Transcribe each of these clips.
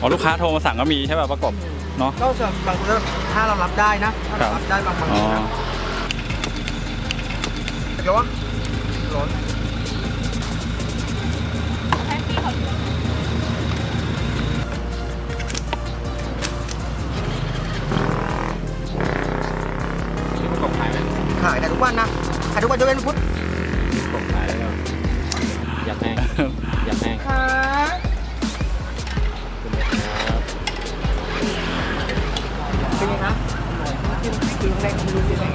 อ๋อลูกค้าโทรมาสั่งก็มีใช่ป่ะประกบเนาะ ก็ส่วนบางคนถ้าเรารับได้นะถ้าเรารับได้บางบางอ๋อ ทีนะแต่ก็ว่าร้อนประกบขายไหมขายแต่ทุกวันนะขายทุกวันยกเว้นพุธประกบขายแล้วอยากแห้งอยากแห้ง ค่ะ คือแรกไม่รู้เป็นไง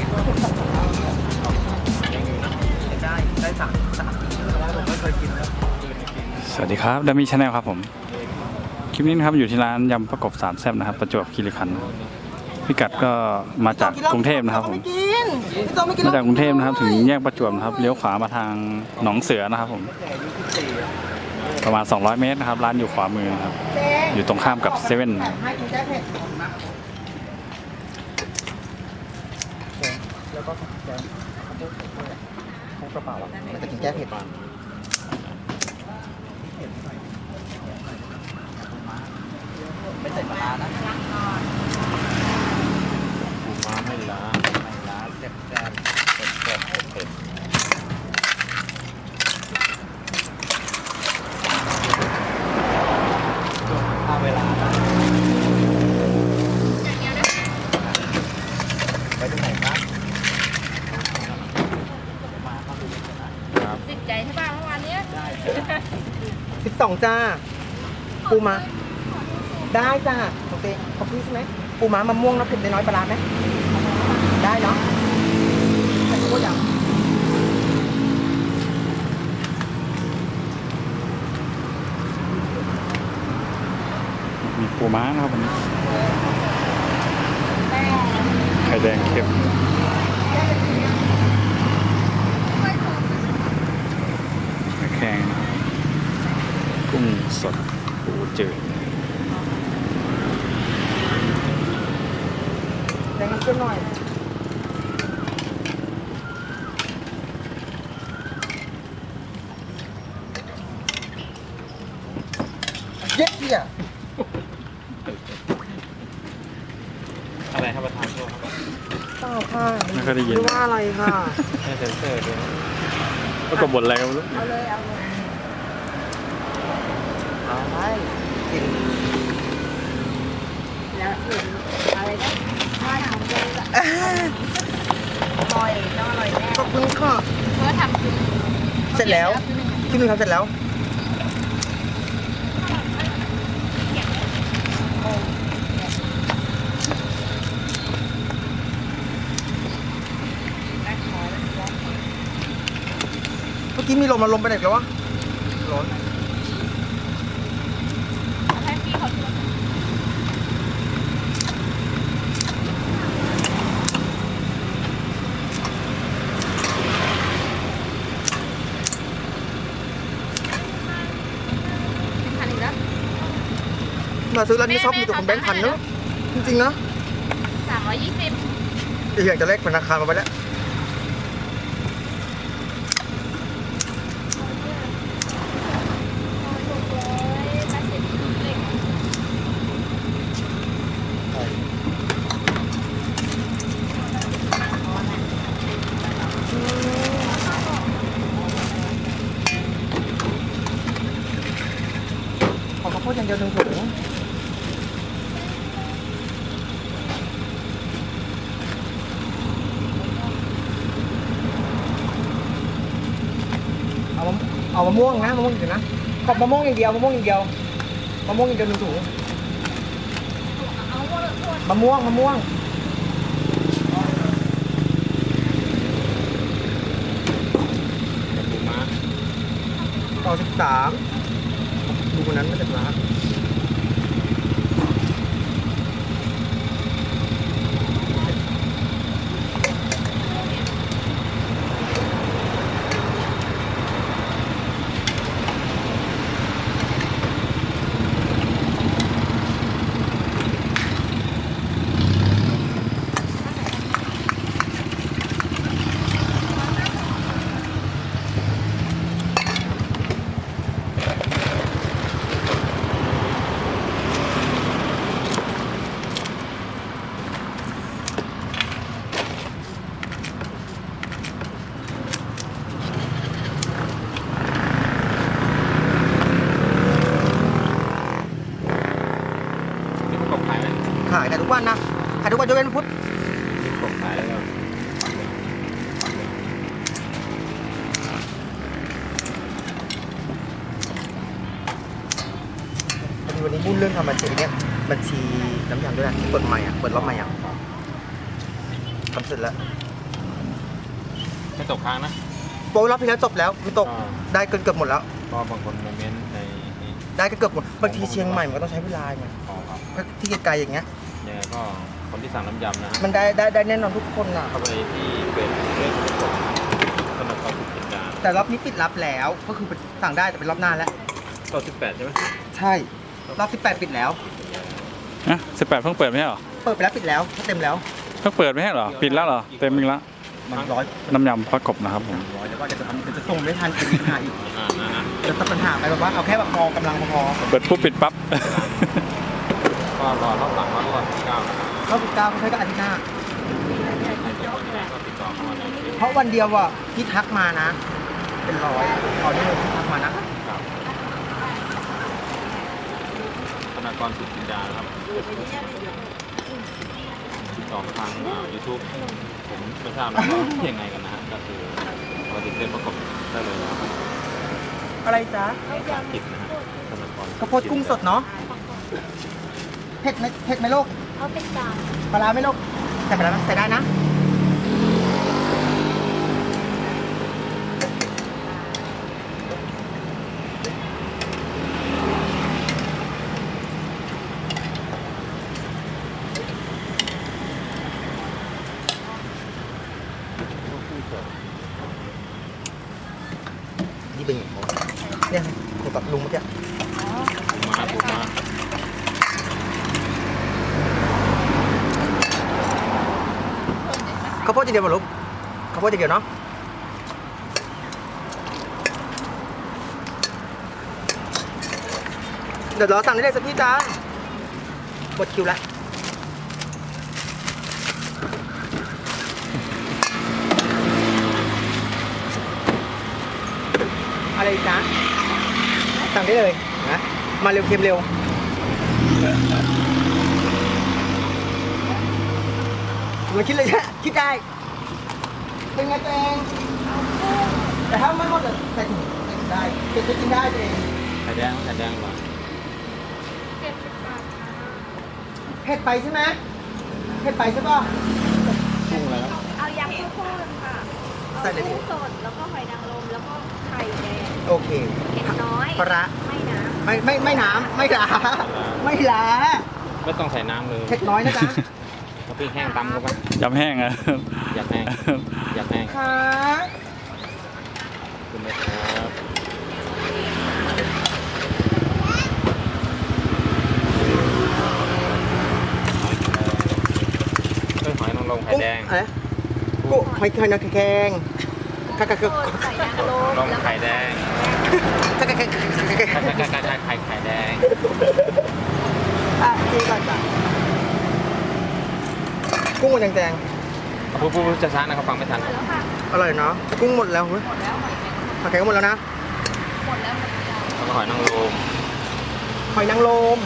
ได้ได้สามสามปีแล้วผมไม่เคยกินแล้วสวัสดีครับดามีชาแนลครับผม คลิปนี้นะครับอยู่ที่ร้านยำประกบสามแซ่บนะครับ ประจวบคีรีขันธ์พิกัดก็มาจากกรุงเทพนะครับผมไม่กินพี่โตไม่กินมาจากกรุงเทพนะครับถึงแยกประจวบนะครับเลี้ยวขวามาทางหนองเสือนะครับผม ประมาณ 200 เมตรนะครับ ร้านอยู่ขวามือนะครับ อยู่ตรงข้ามกับเซเว่น ให้กิน แก้เผ็ดแล้วก็แกงพวกกระเป๋าอะมันจะกินแก้เผ็ดไม่ใส่ปลานะปูม้าไม่ล้าไม่ล้าแซ่บแซ่บเผ็ดเผ็ดเผ็ดเผ็ด เอาเวลานะไปตรงไหนครับ ติดใจใช่ป่ะเมื่อวานเนี้ย สิบสองจ้า ปูมา ได้จ้าโอเคขอบคุณใช่ไหมปูม้ามะม่วงน้ำเผ็ดน้อยๆปลาร้าไหมได้เนาะแต่ก็อย่างมีปูม้านะครับวันนี้ไข่แดงเค็มแข็งนะครับ กุ้งสดปูจืดแดงน้ำเชื่อมหน่อยเย็ดเดี่ยอะไรครับประธานโทษครับเปล่าค่ะไม่ค่อยได้ยินไม่ว่าอะไรค่ะให้เซนเซอร์ด้วยประกบบทอะไรกันไม่รู้ เอาเลยเอาเลย เอาไปกิน แล้วอื่นอะไรนะถ้าทำเลยละ อร่อยต้องอร่อยแน่ขอบคุณค่ะ เพราะว่าทำคือเสร็จแล้ว ที่นึงทำเสร็จแล้ว เมื่อกี้มีลมมาลมไปไหนแล้ววะร้อน ให้พี่เขาช่วย พันอีกแล้ว มาซื้อร้านนี้ชอบมีแต่คนแบงค์พันเนอะจริงๆนะสามร้อยยี่สิบอีกอย่างจะเลขธนาคารมาไปแล้วแปดสิบเล็กขอข้าวโพดอย่างเดียวหนึ่งถุง เอามะม่วงนะมะม่วงอย่างเดียวนะขอบมะม่วงอย่างเดียวมะม่วงอย่างเดียวมะม่วงอย่างเดียวหนึ่งถุงมะม่วงมะม่วงปูม้าต่อสิบสามดูคนนั้นไม่เสร็จร้าน ทุกวันยกเว้นพุธมีกบขายแล้วก็พอดีวันนี้มุ่นเรื่องทำบัญชีเนี่ยบัญชีน้ำยำด้วยนะเปิดใหม่อะเปิดรอบใหม่อะทำเสร็จแล้วไม่ตกค้างนะโปรรอบที่แล้วจบแล้วไม่ตกอ่าได้เกินเกือบหมดแล้วก็บางคนโมเมนต์ในนี่ได้ก็เกือบหมดบางทีเชียงใหม่มันก็ต้องใช้เวลาไงพอครับถ้าที่ไกลๆอย่างเงี้ยยังไงก็ คนที่สั่งน้ำยำนะฮะมันได้ได้ได้แน่นอนทุกคนอะ เข้าไปที่เป็นเรื่องของสำหรับความผิดเป็นการแต่รอบนี้ปิดรับแล้วก็คือสั่งได้แต่เป็นรอบหน้าแล้ว ต่อ18 ใช่ไหมใช่ รอบ 18 ปิดแล้ว นะสิบแปดเพิ่งเปิดไม่ใช่เหรอ เปิดไปแล้วปิดแล้วถ้าเต็มแล้วเพิ่งเปิดไม่ใช่เหรอ ปิดแล้วเหรอ เต็มอีกแล้วมันร้อยน้ำยำประกบนะครับผม ร้อยแล้วก็จะทำจะส่งไม่ทันจะมีปัญหาอีกอ่านะฮะจะตัดปัญหาไปแบบว่าเอาแค่แบบพอกำลังพอ เปิดปุ๊บปิดปั๊บ ก็รอรอบหลังว่ารอบ19นะครับ ๆเข้าปิดเก้าไม่ใช่ก็อาทิตย์หน้าใครสนใจก็ติดต่อเข้ามาในเพจเพราะวันเดียวอะที่ทักมานะ เป็นร้อยออเดอร์ที่ทักมานะครับธนากรสุดจินดานะครับติดต่อมาทางยูทูบผมไม่ทราบนะว่ายังไงกันนะฮะก็คือเราติดเต้นประกบได้เลยนะครับอะไรจ๊ะผิดนะฮะธนากรข้าวโพดกุ้งสดเนาะเผ็ดไหมเผ็ดไหมลูก เขาเป็นจานปลาร้าไหมลูกใส่ปลาร้าใส่ได้นะ นี่เป็นอย่างไรเนี่ยคุยกับลุงเมื่อกี้ มาถูกมา ข้าวโพดอย่าง เดียวป่ะลูกข้าวโพดเดียวเนาะเดี๋ยวรอสั่งได้เลยสักพี่จ้าหมดคิวแล้วอะไรจ๊ะสั่งได้เลยนะมาเร็วเค็มเร็วมันคิดเลยนะคิดได้ เป็นไงตัวเองแต่ถ้าไม่หมดเลยใส่ถุงใส่ถุงได้เก็บไปกินได้ตัวเองไข่แดงไข่แดงก่อนเผ็ดไปใช่ไหมเผ็ดไปใช่ป่ะกุ้งอะไรครับเอายำข้าวโพดค่ะเอาใส่เลยดิกุ้งสดแล้วก็หอยนางรมแล้วก็ไข่แดงโอเคเผ็ดน้อยปลาร้าไม่นะไม่ไม่ไม่น้ำไม่ลาไม่ลาไม่ต้องใส่น้ำเลยเผ็ดน้อยนะจ๊ะ กะปิแห้งตำเข้าไปยำแห้งอะอยากแห้งอยากแห้งค่ะคุณไหมครับเอ้ยหอยนางรมไข่กุ้งแดงอะไรกุ้งหอยหอยนางแคงกะกะกะโดนไข่นางรมลมไข่แดงกะกะกะกะกะไข่ไข่ไข่ไข่ไข่ไข่แดงอะจีก่อนจ้ะ กุ้งมันแดงพูดพูดพูดช้าๆนะครับฟังไม่ทันหมดแล้วค่ะๆอร่อยเนาะกุ้งหมดแล้วเฮ้ยหมดแล้วหอยแมงผักแกงก็หมดแล้วนะหมดแล้วหมดแล้วแล้วก็หอยนางรมหอยนางรม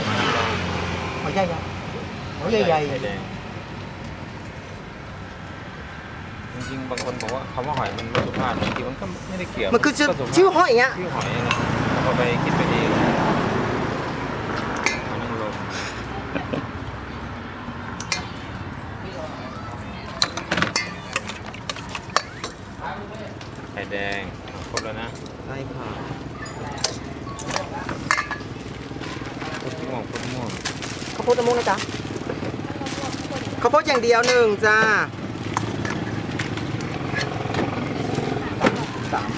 หอยใหญ่ๆหอยใหญ่ไข่แดงจริงๆบางคนบอกว่าคำว่าหอยมันไม่สุภาพจริงๆมันก็ไม่ได้เกี่ยวๆมันคือชื่อก็สุภาพชื่อหอยอย่างเงี้ยชื่อหอยนะพอไปคิดไปเองหอยนางรมไข่ แดงครบแล้วนะใช่ค่ะพุดม่วงพุดม่วงข้าวโพดมะม่วงนะจ๊ะข้าวโพดอย่างเดียวหนึ่งจ้าสาม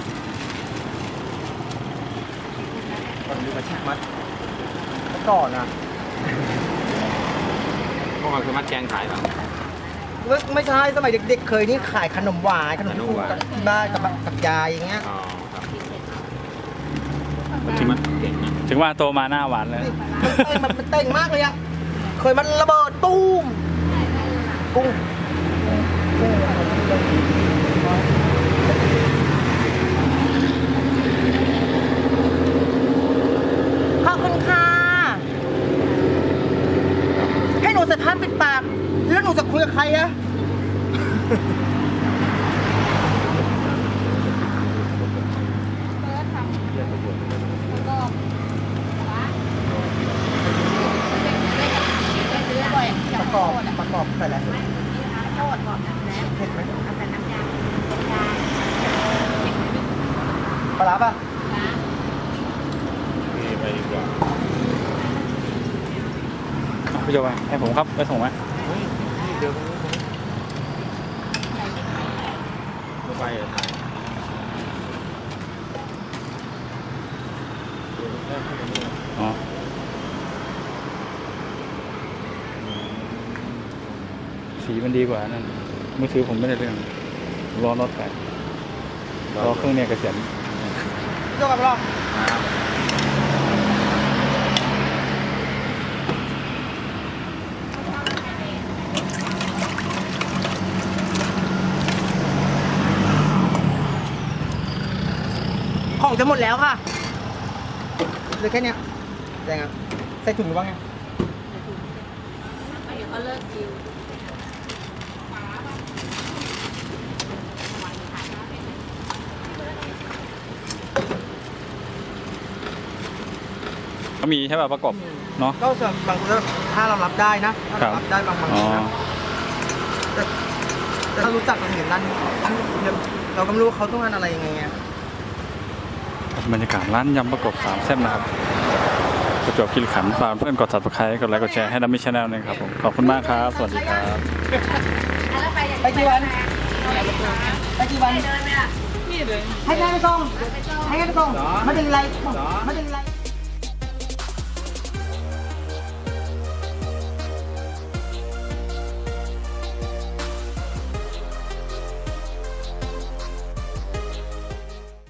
ก่อนดูมาชิมมัดเมื่อก่อนอะพวกมันคือมัดแกงขายเหรอ ไม่ไม่ใช่สมัยเด็กๆเคยนี่ขายขนมหวานขนมขนมฟูหวานกับที่บ้านกับกับยายอย่างเงี้ยอ๋อครับมันมัดเก่งนะถึงว่าโตมาหน้าหวานเลยมันเต้นมันมันเต้นมากเลยอะเคยมันระเบิดตู้มกุ้งขอบคุณค่ะ ให้หนูใส่ผ้าปิด คุยกับใครอะ เปิดทำแล้วก็ว้าซื้อบ่อย ป จับ ระ โค กอบ ตรอะ ประกอบใส่อะไร โคตรบอกนะแล้ว เผ็ดไหม เอาแต่น้ำยาน้ำยา ปลาร้าป่ะ นี่ไปดีกว่า อะพี่โจไปให้ผมครับไปส่งไหมเดี๋ยวไม่ไปอะถ่ายเดี๋ยวแค่แค่นี้อ๋อสีมันดีกว่านั่นมือถือผมไม่ได้เรื่องรอรถไปรอเครื่องเนี่ยเกษียณเจ้ากับเราของ จะหมดแล้วค่ะเหลือแค่เนี้ยแจงอะใส่ถุงหรือว่าไงเดี๋ยวก็เลิกคิวก็มีใช่ป่ะประกบเนาะ ก็ส่วนบางคนถ้าเรารับได้นะถ้าเรารับได้บางบางอ๋อทีนะแต่แต่ถ้ารู้จักกันเห็นร้านเราก็ไม่รู้เขาต้องการอะไรยังไงไง บรรยากาศร้านยำประกบสามแซ่บนะครับประจวบคีรีขันธ์ฝากเพื่อนกด subscribe กดไลค์กดแชร์ให้ดัมมี่ชาแนลนะครับผมขอบคุณมากครับ สวัสดีครับแล้วไปอย่างไปกี่วันไปกี่วันเดินไหมล่ะให้แม่ไปส่งให้แม่ไปส่งไม่เป็นไรไม่เป็นไร